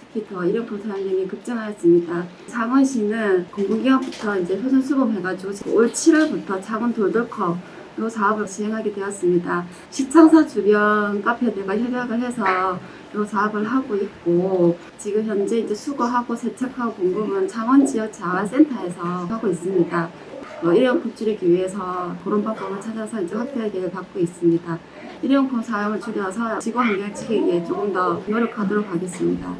특히 더 일회용품 사용량이 급증하였습니다. 창원시는 공공기관부터 이제 효선 수범해가지고 올 7월부터 창원 돌돌컵 이 사업을 시행하게 되었습니다. 시청사 주변 카페들과 협약을 해서 이 사업을 하고 있고 지금 현재 이제 수거하고 세척하고 공급은 창원 지역 자원센터에서 하고 있습니다. 어, 일회용품 줄이기 위해서 그런 방법을 찾아서 이제 확대 계획을 갖고 있습니다. 일회용품 사용을 줄여서 지구 환경을 지키기에 조금 더 노력하도록 하겠습니다.